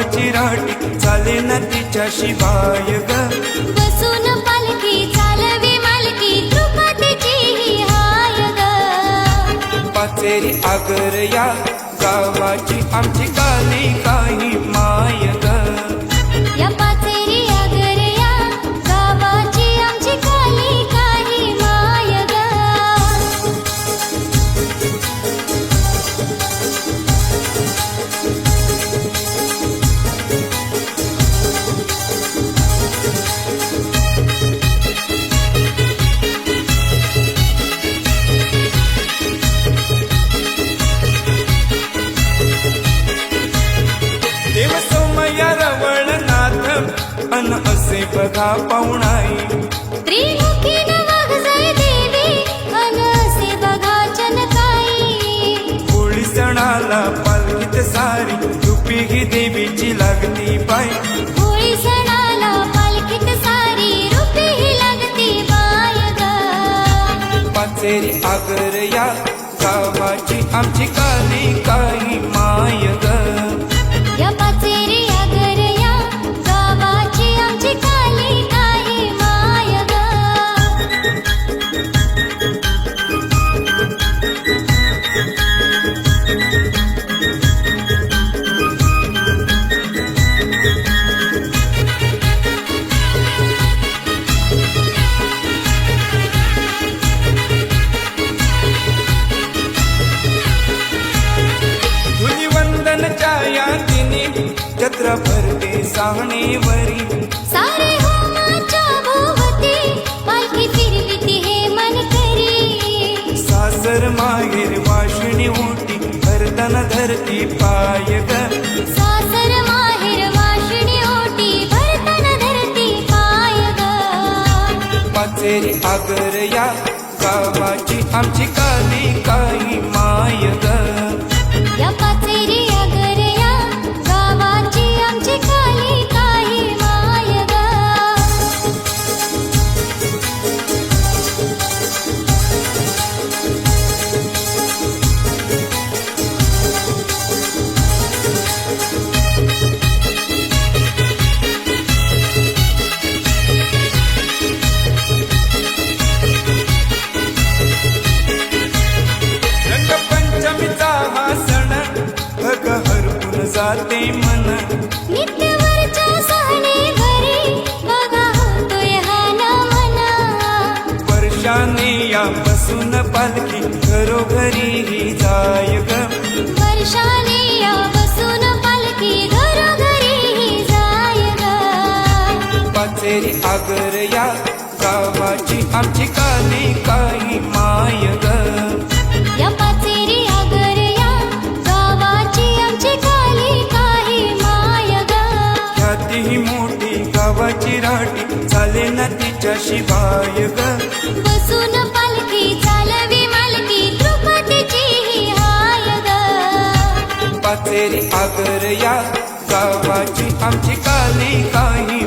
गावाची राणी चाले ना तिच्या शिवाय ग. बसून पालखी चालवी मालकी द्रुपदीची हाय पाचेरी आगर या गावाची आमची काली काही माय बघा पाहुणाई. त्रिमुखी नवाग जय देवी अनसे बघा चनकाई होळी सणाला पालखीत सारी रुपी ही देवीची लागती पाय होळी सणाला पालखीत सारी रुपी ही लागती पाचेरी आगर या गावाची आमची काली काही सांगणेवरी सारे होमाच्या भोवती पालखी फिरली ती हे मन करी सासर माहेर वाशिणी उटी भरताना धरती पाय ग. सासर माहेर वाशिणी ओटी भरताना धरती पाय ग. पाचेरी आगर या गावाची आमची काली काही माय ग. या पाचेरी पालखी घरोघरी ही जाय ग वर्षाने या बसून पालखी घरोघरी ही जाय ग पाचेरी आगर या गावाची आमची काली काही माय ग या पाचेरी आगर या गावाची आमची काली काही माय ग ख्याती ही मोठी गावाची राठी चाले ना तिच्या शिवाय ग बसून पाचेरी आगर या गावाची आमची काली काही